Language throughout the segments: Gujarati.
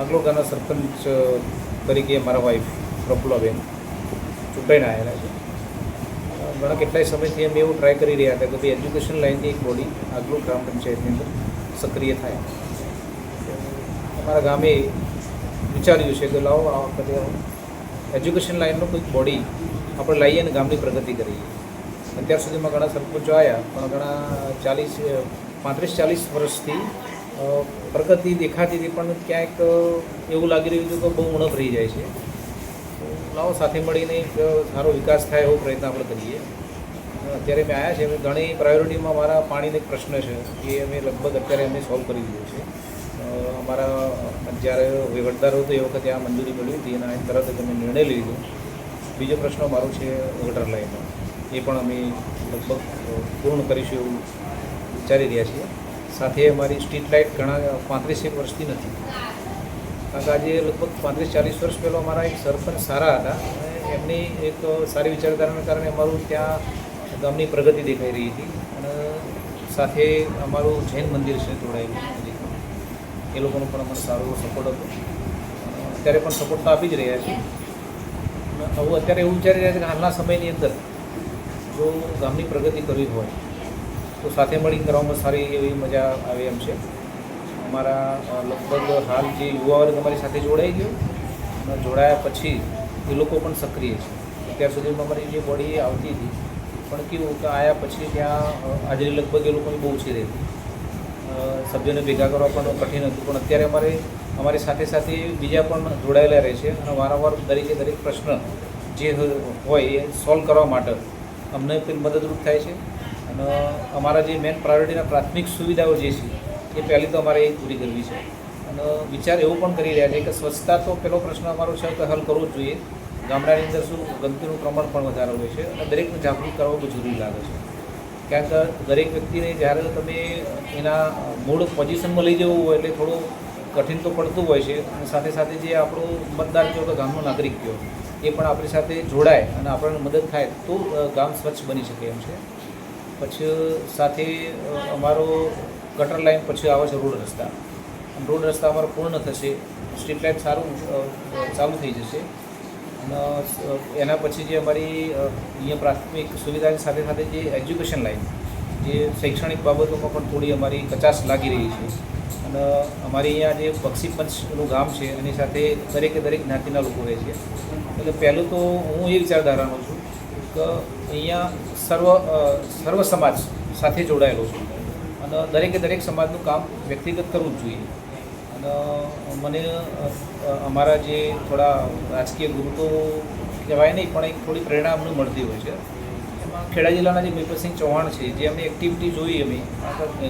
આગલોગાના સરપંચ તરીકે મારા વાઈફ પ્રફુલ્લાબેન ચૂંટાઈને આવેલા છે. ઘણા કેટલાય સમયથી અમે એવું ટ્રાય કરી રહ્યા હતા કે ભાઈ એજ્યુકેશન લાઇનની એક બોડી આગલો ગ્રામ પંચાયતની અંદર સક્રિય થાય. અમારા ગામે વિચાર્યું છે કે લાવો, આ વખતે એજ્યુકેશન લાઇનનો કોઈક બોડી આપણે લાવીએ અને ગામની પ્રગતિ કરીએ. અત્યાર સુધીમાં ઘણા સરપંચો આવ્યા, પણ ઘણા ચાલીસ પાંત્રીસ ચાલીસ વર્ષથી પ્રગતિ દેખાતી હતી, પણ ક્યાંક એવું લાગી રહ્યું હતું કે બહુ ઉણપ રહી જાય છે. લાવો, સાથે મળીને એક સારો વિકાસ થાય એવો પ્રયત્ન આપણે કરીએ. અત્યારે મેં આવ્યા છે અમે ઘણી પ્રાયોરિટીમાં મારા પાણીનો એક પ્રશ્ન છે, એ અમે લગભગ અત્યારે અમે સોલ્વ કરી દીધો છે. અમારા જ્યારે વહીવટદાર હતો, એ વખતે આ મંજૂરી મળી હતી, અને તરત જ અમે નિર્ણય લીધો. બીજો પ્રશ્ન મારો છે વોટર લાઈનનો એ પણ અમે લગભગ પૂર્ણ કરીશું એવું વિચારી રહ્યા છીએ. સાથે અમારી સ્ટ્રીટ લાઇટ ઘણા પાંત્રીસેક વર્ષથી નથી. કારણ કે આજે લગભગ પાંત્રીસ ચાલીસ વર્ષ પહેલાં અમારા એક સરપંચ સારા હતા અને એમની એક સારી વિચારધારાને કારણે અમારું ત્યાં ગામની પ્રગતિ દેખાઈ રહી હતી અને સાથે અમારું જૈન મંદિર છે જોડાયેલું. એ લોકોનો પણ અમને સારો સપોર્ટ હતો. અત્યારે પણ સપોર્ટ તો આપી જ રહ્યા છે. હવે અત્યારે એવું વિચારી રહ્યા છે કે હાલના સમયની અંદર જો ગામની પ્રગતિ કરવી હોય તો સાથે મળીને કરવામાં સારી એવી મજા આવે એમ છે. અમારા લગભગ હાલ જે યુવા વર્ગ અમારી સાથે જોડાઈ ગયો, અને જોડાયા પછી એ લોકો પણ સક્રિય છે. અત્યાર સુધીમાં અમારી જે બોડી આવતી હતી, પણ કેવું કે આવ્યા પછી ત્યાં હાજરી લગભગ એ લોકોની બહુ ઓછી રહેતી સભ્યોને ભેગા કરવા પણ કઠિન હતું, પણ અત્યારે અમારે, અમારી સાથે સાથે બીજા પણ જોડાયેલા રહે છે, અને વારંવાર દરેકે દરેક પ્રશ્ન જે હોય એ સોલ્વ કરવા માટે અમને પણ મદદરૂપ થાય છે. અને અમારા જે મેન પ્રાયોરિટીના પ્રાથમિક સુવિધાઓ જે છે, એ પહેલી તો અમારે એ પૂરી કરવી છે. અને વિચાર એવો પણ કરી રહ્યા છે કે સ્વચ્છતા તો પહેલો પ્રશ્ન અમારો છે તો હલ કરવો જ જોઈએ. ગામડાની અંદર શું ગંદકીનું પ્રમાણ પણ વધારે હોય છે અને દરેકને જાગૃત કરવા બહુ જરૂરી લાગે છે. ક્યાંક દરેક વ્યક્તિને જ્યારે તમે એના મૂળ પોઝિશનમાં લઈ જવું હોય એટલે થોડું કઠિન તો પડતું હોય છે અને સાથે સાથે જે આપણો મતદાર કયો કે ગામનો નાગરિક કયો, એ પણ આપણી સાથે જોડાય અને આપણને મદદ થાય તો ગામ સ્વચ્છ બની શકે એમ છે. પછી સાથે અમારો ગટર લાઈન પછી આવે છે રોડ રસ્તા. રોડ રસ્તા અમારો પૂર્ણ થશે. સ્ટ્રીટ લાઇટ સારું ચાલુ થઈ જશે. અને એના પછી જે અમારી અહીંયા પ્રાથમિક સુવિધાની સાથે સાથે જે એજ્યુકેશન લાઈન, જે શૈક્ષણિક બાબતોમાં પણ થોડી અમારી કચાશ લાગી રહી છે. અને અમારી અહીંયા જે બક્ષી પંચનું ગામ છે, એની સાથે દરેકે દરેક જ્ઞાતિના લોકો રહે છે. એટલે પહેલું તો હું એ વિચારધારાનો છું અહીંયા સર્વ સર્વ સમાજ સાથે જોડાયેલો છું. અને દરેકે દરેક સમાજનું કામ વ્યક્તિગત કરવું જ જોઈએ. અને મને અમારા જે થોડા રાજકીય ગુરુ તો કહેવાય નહીં, પણ એક થોડી પ્રેરણા અમને મળતી હોય છે. એમાં ખેડા જિલ્લાના જે બિપિનસિંહ ચૌહાણ છે, જે અમે એક્ટિવિટી જોઈ અમે.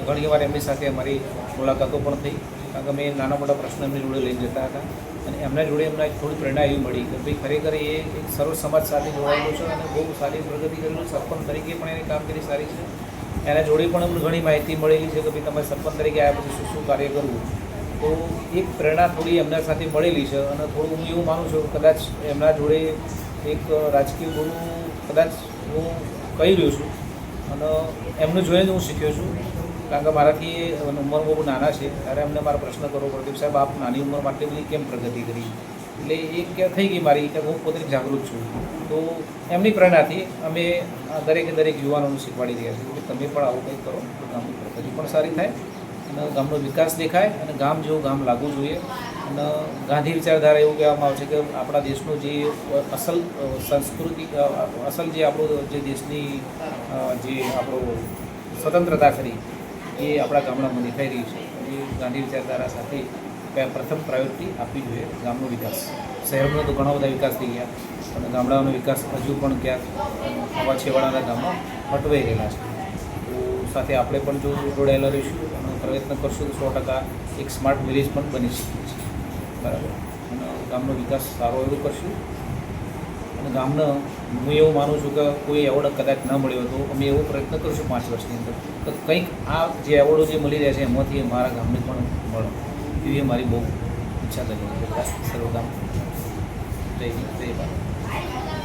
ઘણી વાર એમની સાથે અમારી મુલાકાતો પણ થઈ. કારણ કે અમે નાના મોટા પ્રશ્ન એમની જોડે લઈને જતા હતા. અને એમના જોડે એમને થોડી પ્રેરણા એવી મળી કે ભાઈ ખરેખર એ એક સર્વ સમાજ સાથે જોડાયેલો છે અને બહુ સારી પ્રગતિ કરેલું સરપંચ તરીકે પણ એની કામગીરી સારી છે. એના જોડે પણ અમને ઘણી માહિતી મળેલી છે કે ભાઈ તમે સરપંચ તરીકે આવ્યા પછી શું શું કાર્ય કરવું. તો એક પ્રેરણા થોડી એમના સાથે મળેલી છે અને થોડું હું એવું માનું છું કદાચ એમના જોડે એક રાજકીય ગુરુ કદાચ હું કહી રહ્યો છું અને એમનું જોઈને હું શીખ્યો છું. કારણ કે મારાથી ઉંમર બહુ નાના છે, ત્યારે અમને મારા પ્રશ્ન કરવો પડતો સાહેબ, આપ નાની ઉંમરમાં આટલી બધી કેમ પ્રગતિ કરી? એટલે એ કે થઈ ગઈ મારી કે હું પોતે જાગૃત છું. તો એમની પ્રેરણાથી અમે દરેકે દરેક યુવાનોને શીખવાડી રહ્યા છીએ કે તમે પણ આવું કંઈક કરો, તો ગામની પ્રગતિ પણ સારી થાય અને ગામનો વિકાસ દેખાય અને ગામ જેવું ગામ લાગવું જોઈએ. અને ગાંધી વિચારધારા એવું કહેવામાં આવે છે કે આપણા દેશનું જે અસલ સંસ્કૃતિ અસલ જે આપણો જે દેશની જે આપણો સ્વતંત્રતા ખરી એ આપણા ગામડામાં દેખાઈ રહી છે. એ ગાંધી વિચારધારા સાથે પ્રથમ પ્રાયોરિટી આપવી જોઈએ ગામનો વિકાસ. શહેરનો તો ઘણા બધા વિકાસ થઈ ગયા અને ગામડાઓનો વિકાસ હજુ પણ ક્યાંક આવા છેવાડાના ગામમાં અટવાઈ રહેલા છે. તો સાથે આપણે પણ જો જોડાયેલા રહીશું અને પ્રયત્ન કરશું તો સો ટકા એક સ્માર્ટ વિલેજ પણ બની શકીએ છીએ. બરાબર. અને ગામનો વિકાસ સારો એવો કરશું. અને ગામને હું એવું માનું છું કે કોઈ એવોર્ડ કદાચ ન મળ્યો હતો. અમે એવો પ્રયત્ન કરીશું પાંચ વર્ષની અંદર તો કંઈક આ જે એવોર્ડો જે મળી રહ્યા છે એમાંથી મારા ગામને પણ મળો. એવી મારી બહુ ઈચ્છા છે. સર્વગામ જય જય ભારત.